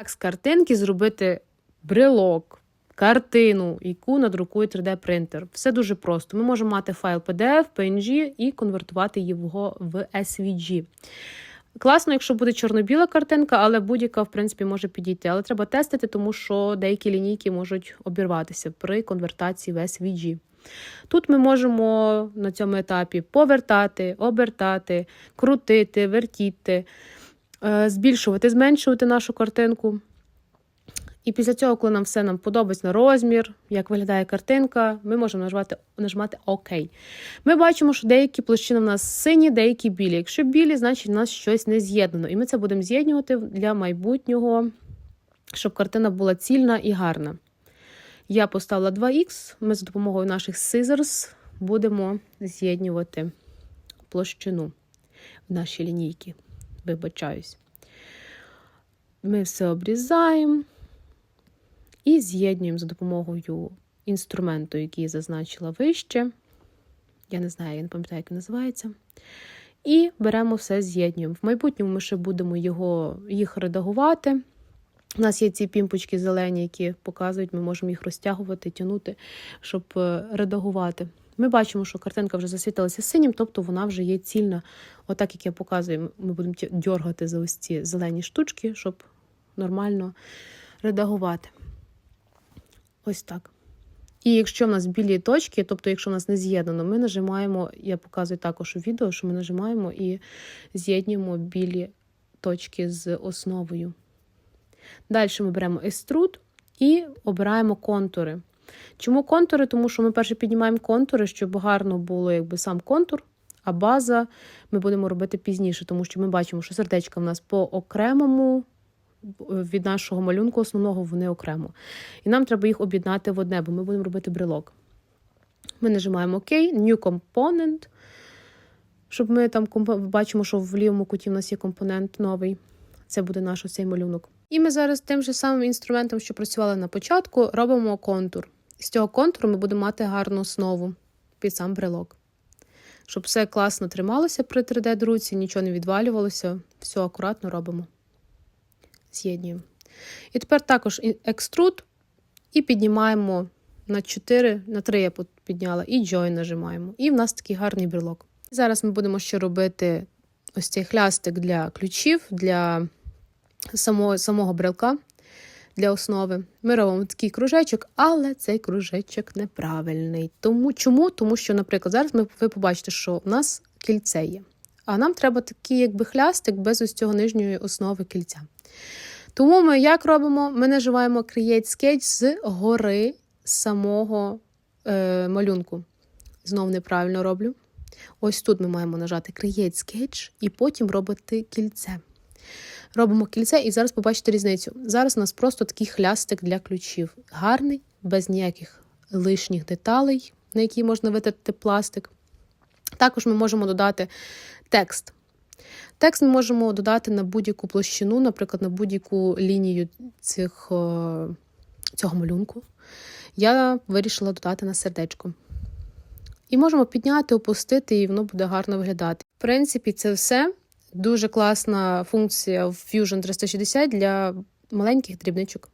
Як з картинки зробити брелок, картину, яку надрукує 3D-принтер. Все дуже просто. Ми можемо мати файл PDF, PNG і конвертувати його в SVG. Класно, якщо буде чорно-біла картинка, але будь-яка, в принципі, може підійти. Але треба тестити, тому що деякі лінійки можуть обірватися при конвертації в SVG. Тут ми можемо на цьому етапі повертати, обертати, крутити, вертіти, збільшувати, зменшувати нашу картинку. І після цього, коли нам все нам подобається на розмір, як виглядає картинка, ми можемо нажимати, нажимати ОК. Ми бачимо, що деякі площини в нас сині, деякі білі. Якщо білі, значить у нас щось не з'єднано. І ми це будемо з'єднувати для майбутнього, щоб картина була цільна і гарна. Я поставила 2х, ми за допомогою наших scissors будемо з'єднувати площину в нашій лінійці. Вибачаюсь. Ми все обрізаємо і з'єднуємо за допомогою інструменту, який я зазначила вище. Я не знаю, я не пам'ятаю, як він називається. І беремо все, з'єднуємо. В майбутньому ми ще будемо його, їх редагувати. У нас є ці пімпочки зелені, які показують, ми можемо їх розтягувати, тягнути, щоб е, редагувати. Ми бачимо, що картинка вже засвітилася синім, тобто вона вже є цільна. Отак, як я показую, ми будемо дьоргати за ось ці зелені штучки, щоб нормально редагувати. Ось так. І якщо в нас білі точки, тобто, якщо в нас не з'єднано, ми нажимаємо, я показую також у відео, що ми нажимаємо і з'єднуємо білі точки з основою. Далі ми беремо еструд і обираємо контури. Чому контури? Тому що ми перше піднімаємо контури, щоб гарно було якби сам контур, а база ми будемо робити пізніше, тому що ми бачимо, що сердечка в нас по окремому від нашого малюнку основного вони окремо. І нам треба їх об'єднати в одне, бо ми будемо робити брелок. Ми нажимаємо ОК, New Component, щоб ми там бачимо, що в лівому куті в нас є компонент новий. Це буде наш цей малюнок. І ми зараз тим же самим інструментом, що працювали на початку, робимо контур. З цього контуру ми будемо мати гарну основу під сам брелок. Щоб все класно трималося при 3D-друці, нічого не відвалювалося, все акуратно робимо. З'єднуємо. І тепер також екструд і піднімаємо на 4, на 3 я підняла, і join нажимаємо. І в нас такий гарний брелок. Зараз ми будемо ще робити ось цей хлястик для ключів, для самого, самого брелка, для основи. Ми робимо такий кружечок, але цей кружечок неправильний. Тому, чому? Тому що, наприклад, зараз ми, ви побачите, що у нас кільце є. А нам треба такий якби хлястик без ось цього нижньої основи кільця. Тому ми як робимо? Ми наживаємо Create Sketch з гори самого е, малюнку. Знову неправильно роблю. Ось тут ми маємо нажати Create Sketch і потім робити кільце. Робимо кільце і зараз побачите різницю. Зараз у нас просто такий хлястик для ключів. Гарний, без ніяких лишніх деталей, на які можна витратити пластик. Також ми можемо додати текст. Текст ми можемо додати на будь-яку площину, наприклад, на будь-яку лінію цих, е, цього малюнку. Я вирішила додати на сердечко. І можемо підняти, опустити, і воно буде гарно виглядати. В принципі, це все. Дуже класна функція в Fusion 360 для маленьких дрібничок.